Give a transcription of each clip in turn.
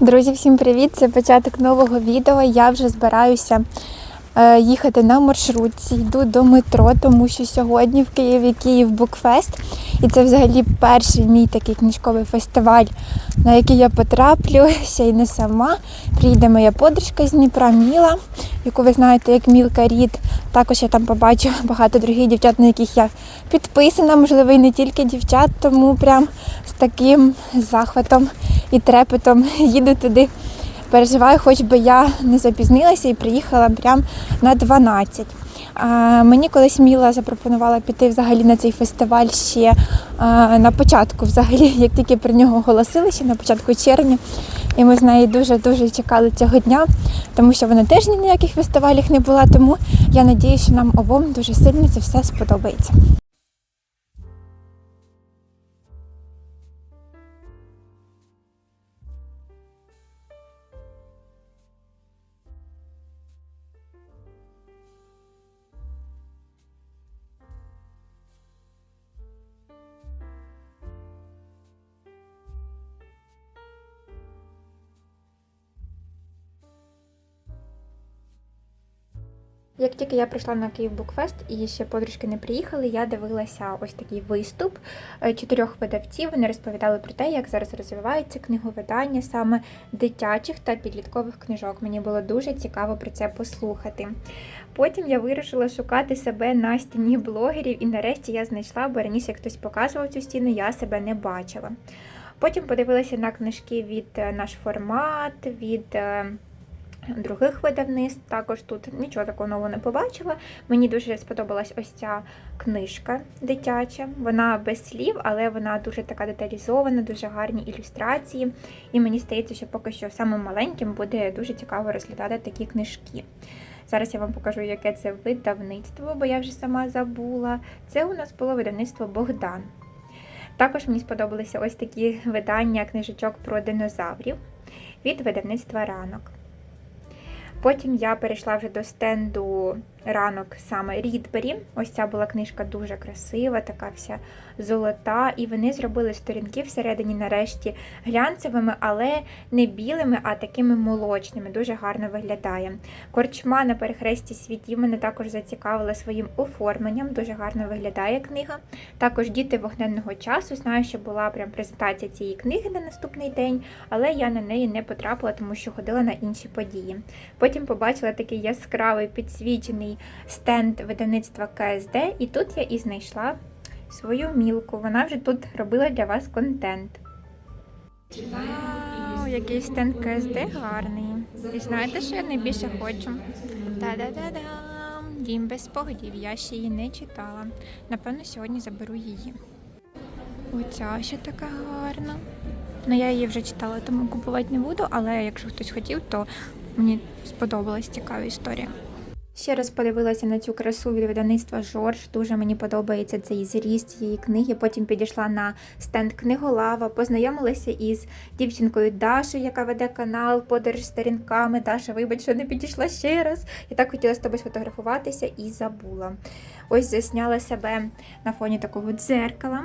Друзі, всім привіт! Це початок нового відео. Я вже збираюся їхати на маршрутці. Йду до метро, тому що сьогодні в Києві Київ Букфест. І це взагалі перший мій такий книжковий фестиваль, на який я потраплю ще й не сама. Приїде моя подружка з Дніпра Міла, яку ви знаєте як Мілка Рід. Також я там побачу багато других дівчат, на яких я підписана, можливо, і не тільки дівчат, тому прям з таким захватом і трепетом їду туди. Переживаю, хоч би я не запізнилася і приїхала прям на 12. Мені колись Міла запропонувала піти взагалі на цей фестиваль ще на початку, взагалі, як тільки про нього оголосили, ще на початку червня. І ми з нею дуже-дуже чекали цього дня, тому що вона теж ні на яких фестивалях не була. Тому я надію, що нам обом дуже сильно це все сподобається. Як тільки я прийшла на Київ Букфест і ще подружки не приїхали, я дивилася ось такий виступ е, чотирьох видавців. Вони розповідали про те, як зараз розвивається книговидання саме дитячих та підліткових книжок. Мені було дуже цікаво про це послухати. Потім я вирішила шукати себе на стіні блогерів, і нарешті я знайшла, бо раніше хтось показував цю стіну, я себе не бачила. Потім подивилася на книжки від е, наш формат, від. Других видавництв. Також тут нічого такого нового не побачила. Мені дуже сподобалась ось ця книжка дитяча. Вона без слів, але вона дуже така деталізована, дуже гарні ілюстрації. І мені здається, що поки що самим маленьким буде дуже цікаво розглядати такі книжки. Зараз я вам покажу, яке це видавництво, бо я вже сама забула. Це у нас було видавництво Богдан. Також мені сподобалися ось такі видання книжечок про динозаврів від видавництва ранок. Потім я перейшла вже до стенду ранок саме Рідбері. Ось ця була книжка дуже красива, така вся золота. І вони зробили сторінки всередині, нарешті, глянцевими, але не білими, а такими молочними. Дуже гарно виглядає. Корчма на перехресті світів мене також зацікавила своїм оформленням. Дуже гарно виглядає книга. Також діти вогненного часу. Знаю, що була прям презентація цієї книги на наступний день, але я на неї не потрапила, тому що ходила на інші події. Потім побачила такий яскравий підсвічений стенд видавництва КСД, і тут я і знайшла свою мілку. Вона вже тут робила для вас контент. Вау, який стенд КСД гарний. І знаєте, що я найбільше хочу? Та-да-да-дам! Дім без спогадів. Я ще її не читала. Напевно, сьогодні заберу її. Оця ще така гарна. Ну, я її вже читала, тому купувати не буду, але якщо хтось хотів, то мені сподобалась цікава історія. Ще раз подивилася на цю красу від видавництва Жорж. Дуже мені подобається цей зріст цієї книги. Потім підійшла на стенд книголава, познайомилася із дівчинкою Дашою, яка веде канал Подорож сторінками. Даша, вибач, що не підійшла ще раз. Я так хотіла з тобою сфотографуватися і забула. Ось засняла себе на фоні такого дзеркала.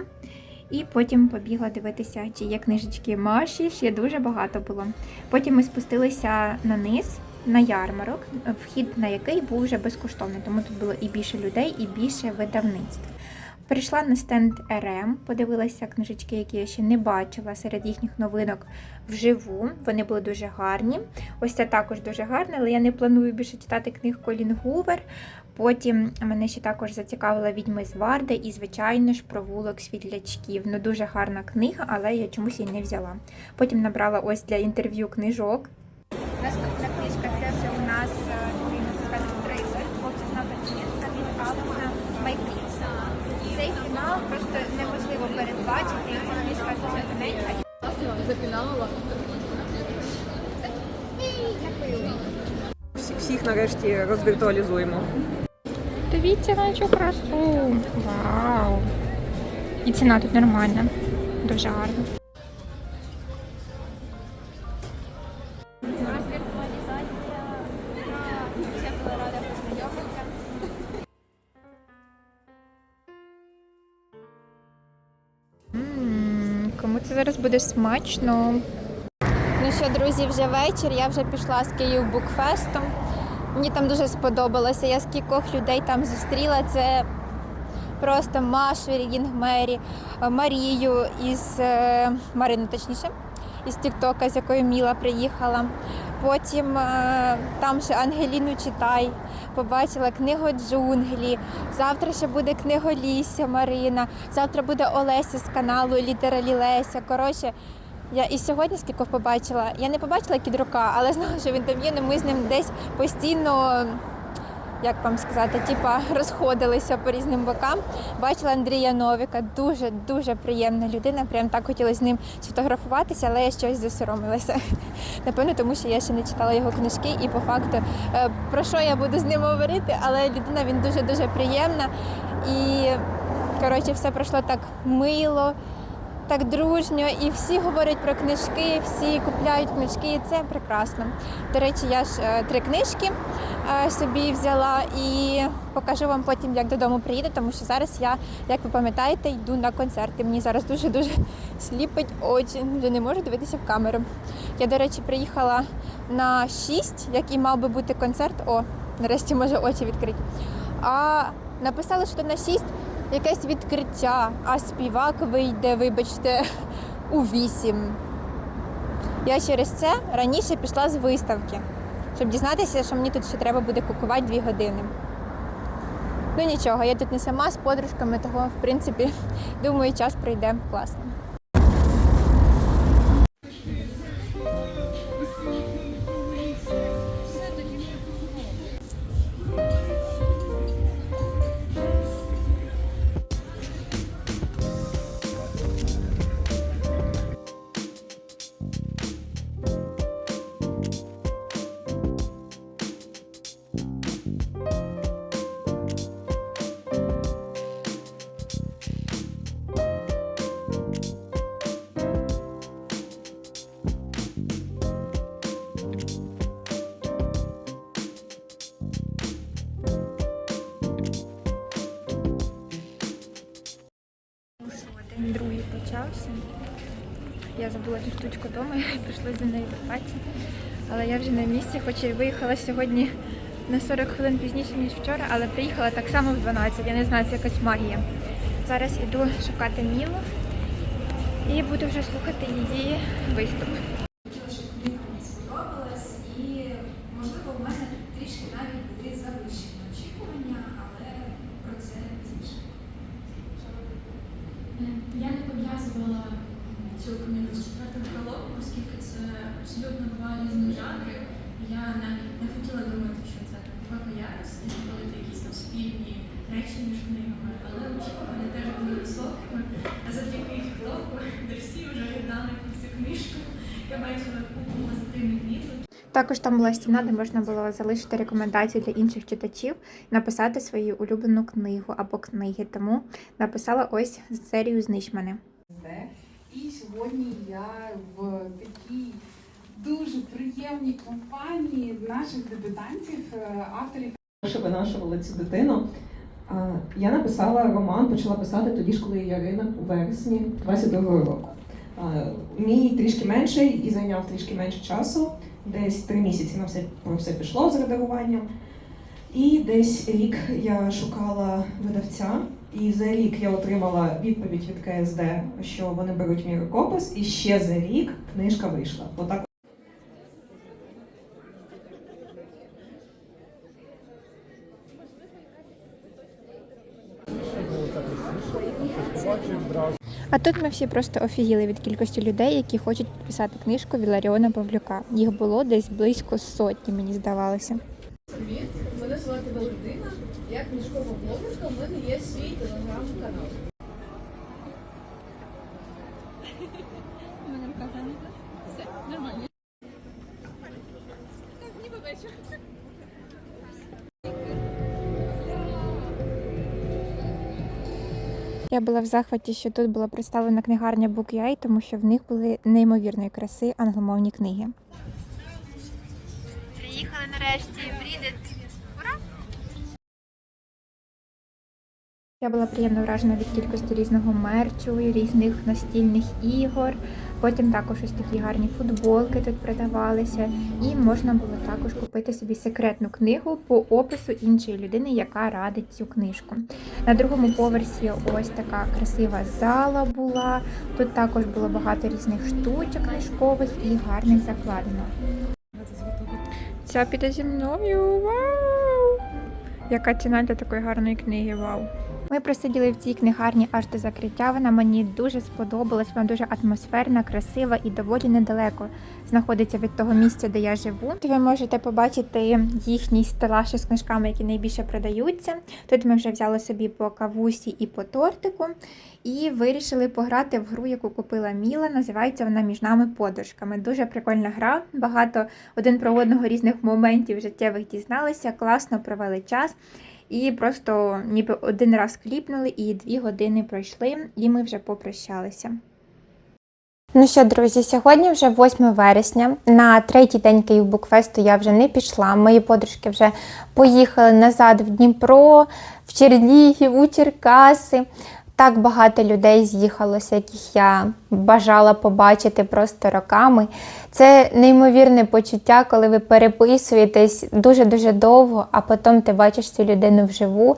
І потім побігла дивитися, чи є книжечки Маші, ще дуже багато було. Потім ми спустилися на низ на ярмарок, вхід на який був вже безкоштовний, тому тут було і більше людей, і більше видавництв. Прийшла на стенд РМ, подивилася книжечки, які я ще не бачила серед їхніх новинок вживу. Вони були дуже гарні. Ось це також дуже гарне, але я не планую більше читати книг Колін Гувер. Потім мене ще також зацікавила відьми з Варди і, звичайно ж, провулок світлячків. Ну, дуже гарна книга, але я чомусь її не взяла. Потім набрала ось для інтерв'ю книжок. Наступна книжка це вже у нас трилер. Хлопці з нападінця від Алана Майкріса. Цей фінал просто неможливо передбачити. Ця книжка дуже тоненька. Запінала. Всі- Всіх нарешті розвіртуалізуємо. Дивіться на цю красу. Вау! І ціна тут нормальна. Дуже гарна. Це зараз буде смачно? Ну що, друзі, вже вечір. Я вже пішла з Київ Букфестом. Мені там дуже сподобалося. Я скількох людей там зустріла. Це просто Машу, Рінгмері, Марію із е, Марину, точніше, із Тіктока, з якою Міла приїхала. Потім е, там ще Ангеліну читай. Побачила книгу джунглі. Завтра ще буде книголісся Марина. Завтра буде Олеся з каналу Літералі Леся. Коротше, я і сьогодні скільки побачила. Я не побачила кідрука, але знала, що він там є. але ми з ним десь постійно, як вам сказати, типа розходилися по різним бокам. Бачила Андрія Новіка, дуже дуже приємна людина. Прям так хотіла з ним сфотографуватися, але я щось засоромилася. Напевно, тому що я ще не читала його книжки, і по факту е, про що я буду з ним говорити, але людина він дуже дуже приємна. І коротше, все пройшло так мило так дружньо, і всі говорять про книжки, всі купляють книжки, і це прекрасно. До речі, я ж е, три книжки е, собі взяла і покажу вам потім, як додому приїду, тому що зараз я, як ви пам'ятаєте, йду на концерти. Мені зараз дуже-дуже сліпить очі, вже не можу дивитися в камеру. Я, до речі, приїхала на 6, який мав би бути концерт. О, нарешті може очі відкрити. А написали, що на 6 якесь відкриття, а співак вийде, вибачте, у вісім. Я через це раніше пішла з виставки, щоб дізнатися, що мені тут ще треба буде кукувати дві години. Ну нічого, я тут не сама з подружками, того, в принципі, думаю, час прийде класно. Забула цю штучку вдома і прийшлося за нею вертатися. Але я вже на місці, хоч і виїхала сьогодні на 40 хвилин пізніше, ніж вчора, але приїхала так само в 12. Я не знаю, це якась магія. Зараз іду шукати Мілу і буду вже слухати її виступ. мені сподобалась, і можливо в мене трішки навіть були завищені очікування, але про це пізніше. Я не пов'язувала цю книгу з четвертим прологом, оскільки це абсолютно два різні жанри. Я навіть не хотіла думати, що це глибока ярость, і були якісь там спільні речі між книгами, але очікування теж були високими. А завдяки тіктоку, де всі вже віддали цю книжку, я бачила купу позитивних відгуків. Також там була стіна, де можна було залишити рекомендації для інших читачів, написати свою улюблену книгу або книги. Тому написала ось серію знищ мене. І сьогодні я в такій дуже приємній компанії наших дебютантів, е, авторів Що винашували цю дитину. Я написала роман, почала писати тоді ж, коли Ярина у вересні 22-го року. Мій трішки менший і зайняв трішки менше часу. Десь три місяці на все про все пішло з редагуванням. І десь рік я шукала видавця, і за рік я отримала відповідь від КСД, що вони беруть мій рукопис, і ще за рік книжка вийшла. А тут ми всі просто офігіли від кількості людей, які хочуть підписати книжку Віларіона Павлюка. Їх було десь близько сотні, мені здавалося. Привіт, мене звати Валентина. Я книжкова блогерка, у мене є свій телеграм-канал. Я була в захваті, що тут була представлена книгарня Book.ua, тому що в них були неймовірної краси англомовні книги. Приїхали нарешті в Рідет. Ура! Я була приємно вражена від кількості різного мерчу, різних настільних ігор. Потім також ось такі гарні футболки тут продавалися, і можна було також купити собі секретну книгу по опису іншої людини, яка радить цю книжку. На другому поверсі ось така красива зала була. Тут також було багато різних штучок книжкових і гарних закладинок. Ця піде зі мною. Вау! Яка ціна для такої гарної книги? Вау! Ми просиділи в цій книгарні аж до закриття. Вона мені дуже сподобалась. Вона дуже атмосферна, красива і доволі недалеко знаходиться від того місця, де я живу. Тут ви можете побачити їхній стелаж із книжками, які найбільше продаються. Тут ми вже взяли собі по кавусі і по тортику, і вирішили пограти в гру, яку купила Міла. Називається вона між нами подружками. Дуже прикольна гра. Багато один про одного різних моментів життєвих дізналися. Класно провели час. І просто ніби один раз кліпнули, і дві години пройшли, і ми вже попрощалися. Ну що, друзі, сьогодні вже 8 вересня. На третій день Київбукфесту я вже не пішла. Мої подружки вже поїхали назад в Дніпро, в Чернігів, у Черкаси. Так багато людей з'їхалося, яких я бажала побачити просто роками. Це неймовірне почуття, коли ви переписуєтесь дуже-дуже довго, а потім ти бачиш цю людину вживу.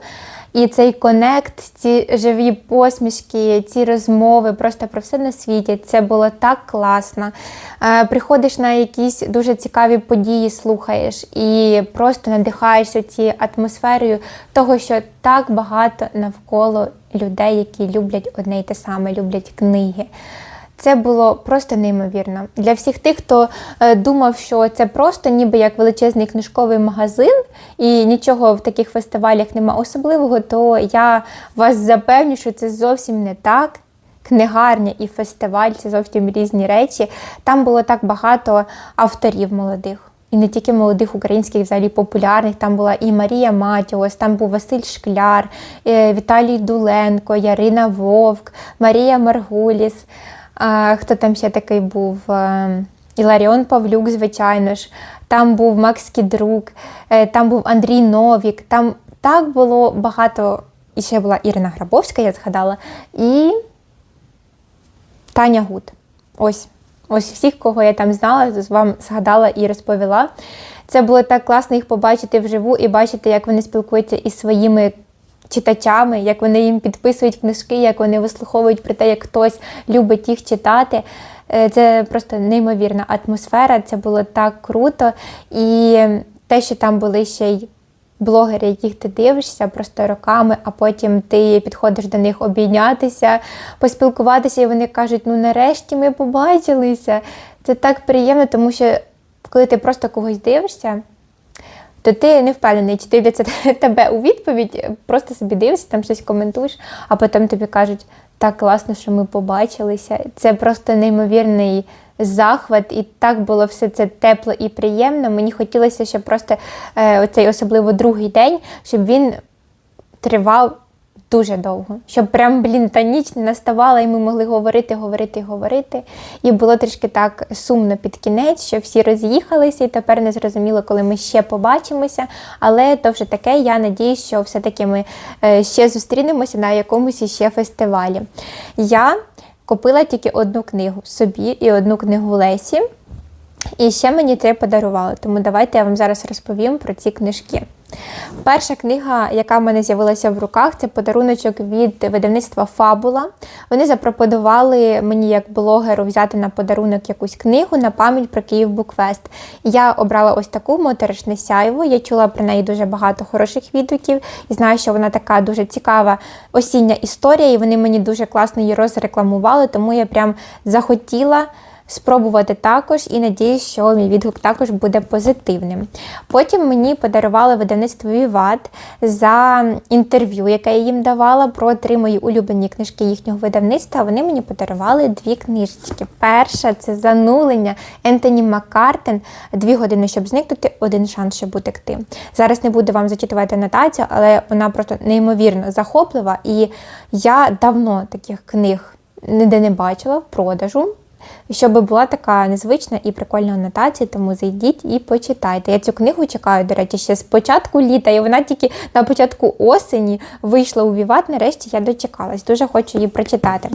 І цей конект, ці живі посмішки, ці розмови просто про все на світі. Це було так класно. Е, приходиш на якісь дуже цікаві події, слухаєш і просто надихаєшся цією атмосферою того, що так багато навколо людей, які люблять одне й те саме, люблять книги. Це було просто неймовірно. Для всіх тих, хто е, думав, що це просто ніби як величезний книжковий магазин, і нічого в таких фестивалях нема особливого, то я вас запевню, що це зовсім не так. Книгарня і фестиваль це зовсім різні речі. Там було так багато авторів молодих. І не тільки молодих українських, взагалі популярних. Там була і Марія Матіос, там був Василь Шкляр, е, Віталій Дуленко, Ярина Вовк, Марія Маргуліс. Хто там ще такий був? Е, Іларіон Павлюк, звичайно ж. Там був Макс Кідрук, е, там був Андрій Новік. Там так було багато. І ще була Ірина Грабовська, я згадала, і Таня Гуд. Ось. Ось всіх, кого я там знала, вам згадала і розповіла. Це було так класно їх побачити вживу і бачити, як вони спілкуються із своїми читачами, як вони їм підписують книжки, як вони вислуховують про те, як хтось любить їх читати. Е, Це просто неймовірна атмосфера, це було так круто. І те, що там були ще й блогери, яких ти дивишся просто роками, а потім ти підходиш до них обійнятися, поспілкуватися, і вони кажуть: ну нарешті ми побачилися. Це так приємно, тому що коли ти просто когось дивишся, то ти не впевнений, чи дивляться тебе у відповідь, просто собі дивишся, там щось коментуєш, а потім тобі кажуть, так класно, що ми побачилися. Це просто неймовірний захват, і так було все це тепло і приємно. Мені хотілося, щоб просто е, оцей особливо другий день, щоб він тривав дуже довго. Щоб прям, блін, та ніч не наставала, і ми могли говорити, говорити, говорити. І було трішки так сумно під кінець, що всі роз'їхалися, і тепер не зрозуміло, коли ми ще побачимося. Але то вже таке, я надіюсь, що все-таки ми е, ще зустрінемося на якомусь іще фестивалі. Я купила тільки одну книгу собі і одну книгу Лесі. І ще мені три подарували, тому давайте я вам зараз розповім про ці книжки. Перша книга, яка в мене з'явилася в руках, це подаруночок від видавництва Фабула. Вони запропонували мені як блогеру взяти на подарунок якусь книгу на пам'ять про Київ Букфест. Я обрала ось таку моторошне сяйво. Я чула про неї дуже багато хороших відгуків і знаю, що вона така дуже цікава осіння історія, і вони мені дуже класно її розрекламували, тому я прям захотіла спробувати також і надіюсь, що мій відгук також буде позитивним. Потім мені подарували видавництво Віват за інтерв'ю, яке я їм давала про три мої улюблені книжки їхнього видавництва. Вони мені подарували дві книжечки. Перша це занулення Ентоні Маккартен Дві години, щоб зникнути, один шанс, щоб утекти. Зараз не буду вам зачитувати анотацію, але вона просто неймовірно захоплива. І я давно таких книг ніде не бачила в продажу. Щоб була така незвична і прикольна анотація, тому зайдіть і почитайте. Я цю книгу чекаю, до речі, ще з початку літа, і вона тільки на початку осені вийшла у Віват. Нарешті я дочекалась. Дуже хочу її прочитати.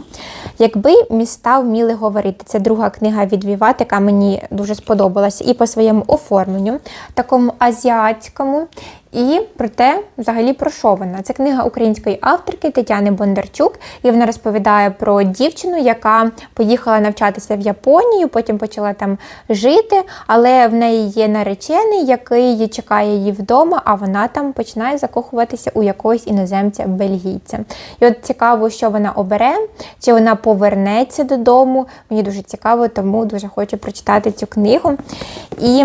Якби міста вміли говорити, це друга книга від Віват, яка мені дуже сподобалася і по своєму оформленню, такому азіатському. І про те, взагалі, про що вона? Це книга української авторки Тетяни Бондарчук, і вона розповідає про дівчину, яка поїхала навчатися в Японію, потім почала там жити, але в неї є наречений, який чекає її вдома, а вона там починає закохуватися у якогось іноземця бельгійця. І от цікаво, що вона обере, чи вона повернеться додому. Мені дуже цікаво, тому дуже хочу прочитати цю книгу. І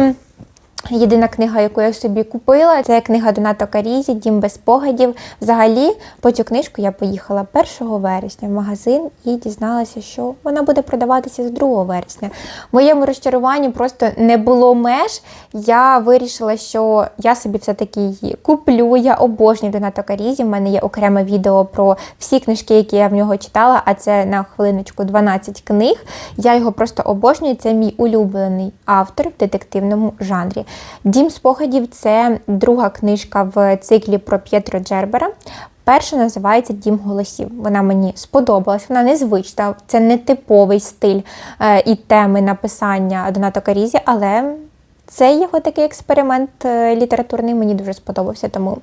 Єдина книга, яку я собі купила, це книга Доната Карізі Дім без спогадів. Взагалі, по цю книжку я поїхала 1 вересня в магазин і дізналася, що вона буде продаватися з 2 вересня. Моєму розчаруванню просто не було меж. Я вирішила, що я собі все-таки її куплю. Я обожнюю Доната Карізі. В мене є окреме відео про всі книжки, які я в нього читала, а це на хвилиночку 12 книг. Я його просто обожнюю. Це мій улюблений автор в детективному жанрі. Дім спогадів це друга книжка в циклі про П'єтро Джербера. Перша називається Дім голосів. Вона мені сподобалась, вона незвична, це не типовий стиль е, і теми написання Доната Карізі, але це його такий експеримент е, літературний мені дуже сподобався. Тому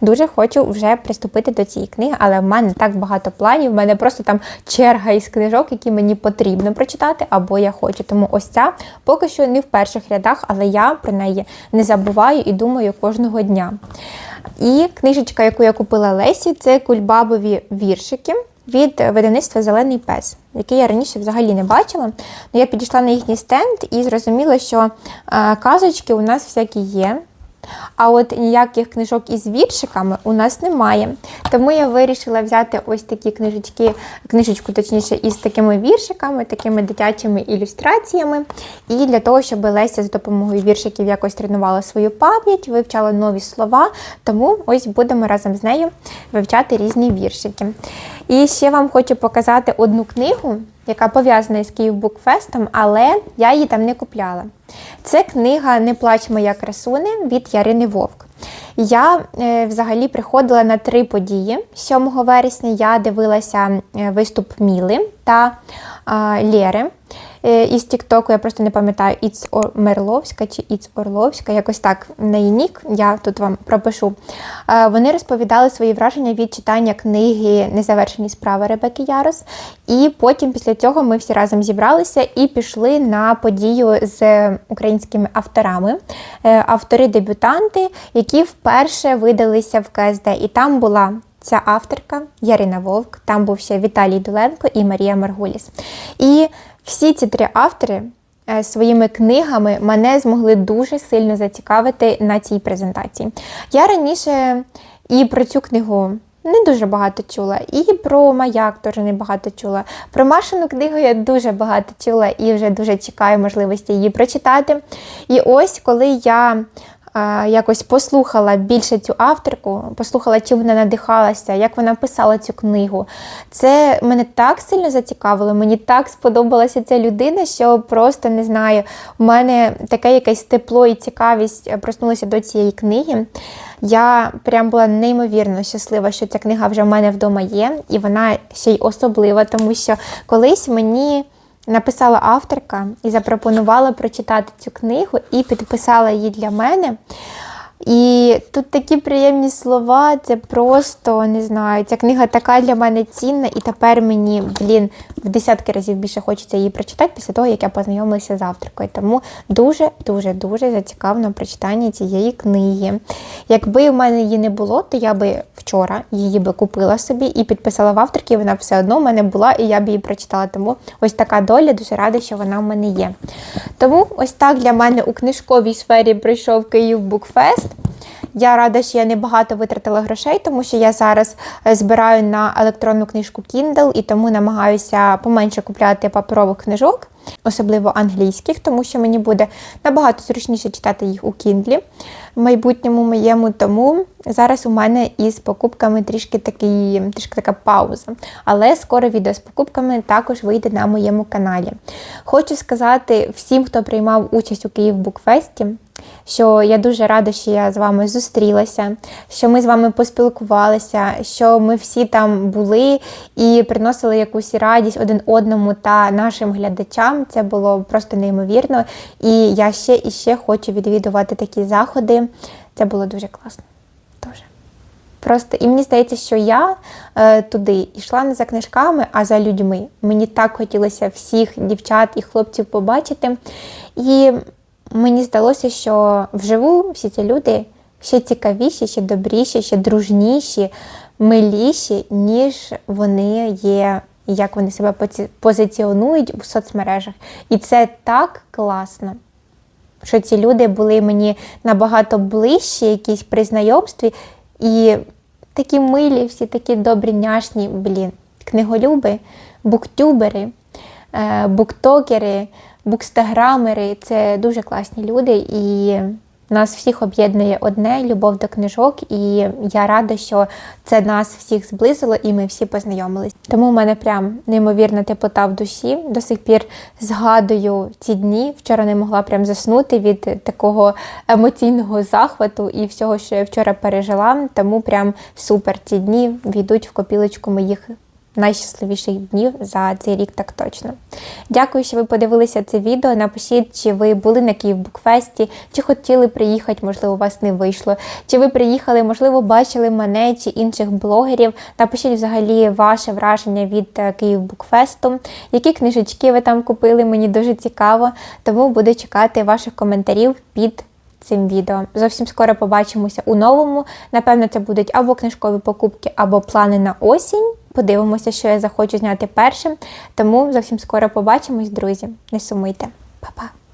Дуже хочу вже приступити до цієї книги, але в мене так багато планів. В мене просто там черга із книжок, які мені потрібно прочитати, або я хочу. Тому ось ця поки що не в перших рядах, але я про неї не забуваю і думаю кожного дня. І книжечка, яку я купила Лесі, це кульбабові віршики. Від видавництва Зелений пес, який я раніше взагалі не бачила. Ну, Я підійшла на їхній стенд і зрозуміла, що е, казочки у нас всякі є. А от ніяких книжок із віршиками у нас немає. Тому я вирішила взяти ось такі книжечки, книжечку, точніше, із такими віршиками, такими дитячими ілюстраціями. І для того, щоб Леся з допомогою віршиків якось тренувала свою пам'ять, вивчала нові слова. Тому ось будемо разом з нею вивчати різні віршики. І ще вам хочу показати одну книгу, яка пов'язана із Київбукфестом, але я її там не купляла. Це книга Не плач моя красуне від Ярини Вовк. Я е, взагалі приходила на три події. 7 вересня я дивилася е, виступ Міли та е, Лєри із Тіктоку. Я просто не пам'ятаю, Іц Мерловська чи Іц Орловська, якось так на її нік, я тут вам пропишу. Е, вони розповідали свої враження від читання книги Незавершені справи Ребекки Ярос. І потім після цього ми всі разом зібралися і пішли на подію з українськими авторами, Е, автори-дебютанти, які вперше видалися в КСД. І там була ця авторка Ярина Вовк, там був ще Віталій Дуленко і Марія Маргуліс. І всі ці три автори е, своїми книгами мене змогли дуже сильно зацікавити на цій презентації. Я раніше і про цю книгу. Не дуже багато чула, і про маяк теж не багато чула. Про Машину книгу я дуже багато чула і вже дуже чекаю можливості її прочитати. І ось коли я якось послухала більше цю авторку, послухала, чим вона надихалася, як вона писала цю книгу. Це мене так сильно зацікавило, мені так сподобалася ця людина, що просто не знаю, у мене таке якесь тепло і цікавість е, проснулося до цієї книги. Я прям була неймовірно щаслива, що ця книга вже в мене вдома є, і вона ще й особлива, тому що колись мені написала авторка і запропонувала прочитати цю книгу і підписала її для мене. І тут такі приємні слова, це просто не знаю. Ця книга така для мене цінна, і тепер мені, блін, в десятки разів більше хочеться її прочитати після того, як я познайомилася з авторкою. Тому дуже, дуже, зацікавлено прочитання цієї книги. Якби в мене її не було, то я би вчора її би купила собі і підписала в авторки, вона все одно в мене була, і я б її прочитала. Тому ось така доля, дуже рада, що вона в мене є. Тому ось так для мене у книжковій сфері пройшов Київ Букфест. Я рада, що я не багато витратила грошей, тому що я зараз е, збираю на електронну книжку Kindle і тому намагаюся поменше купляти паперових книжок, особливо англійських, тому що мені буде набагато зручніше читати їх у Kindle в майбутньому моєму. Тому зараз у мене із покупками трішки такий, трішки така пауза. Але скоро відео з покупками також вийде на моєму каналі. Хочу сказати всім, хто приймав участь у Київ Букфесті, що я дуже рада, що я з вами зустрілася, що ми з вами поспілкувалися, що ми всі там були і приносили якусь радість один одному та нашим глядачам. Це було просто неймовірно. І я ще і ще хочу відвідувати такі заходи. Це було дуже класно. Дуже. Просто і мені здається, що я е, туди йшла не за книжками, а за людьми. Мені так хотілося всіх дівчат і хлопців побачити. І мені здалося, що вживу всі ці люди ще цікавіші, ще добріші, ще дружніші, миліші, ніж вони є, як вони себе позиціонують в соцмережах. І це так класно що ці люди були мені набагато ближчі, якісь при знайомстві, і такі милі, всі такі добрі, няшні, блін, книголюби, буктюбери, е, буктокери, букстаграмери це дуже класні люди. І нас всіх об'єднує одне любов до книжок, і я рада, що це нас всіх зблизило, і ми всі познайомились. Тому в мене прям неймовірна теплота в душі. До сих пір згадую ці дні. Вчора не могла прям заснути від такого емоційного захвату і всього, що я вчора пережила. Тому прям супер ці дні війдуть в копілочку моїх найщасливіших днів за цей рік так точно. Дякую, що ви подивилися це відео. Напишіть, чи ви були на Київ Букфесті, чи хотіли приїхати, можливо, у вас не вийшло. Чи ви приїхали, можливо, бачили мене чи інших блогерів. Напишіть взагалі ваше враження від е, Київ Букфесту, які книжечки ви там купили, мені дуже цікаво. Тому буду чекати ваших коментарів під цим відео. Зовсім скоро побачимося у новому. Напевно, це будуть або книжкові покупки, або плани на осінь. Подивимося, що я захочу зняти першим. Тому зовсім скоро побачимось, друзі. Не сумуйте. Па-па!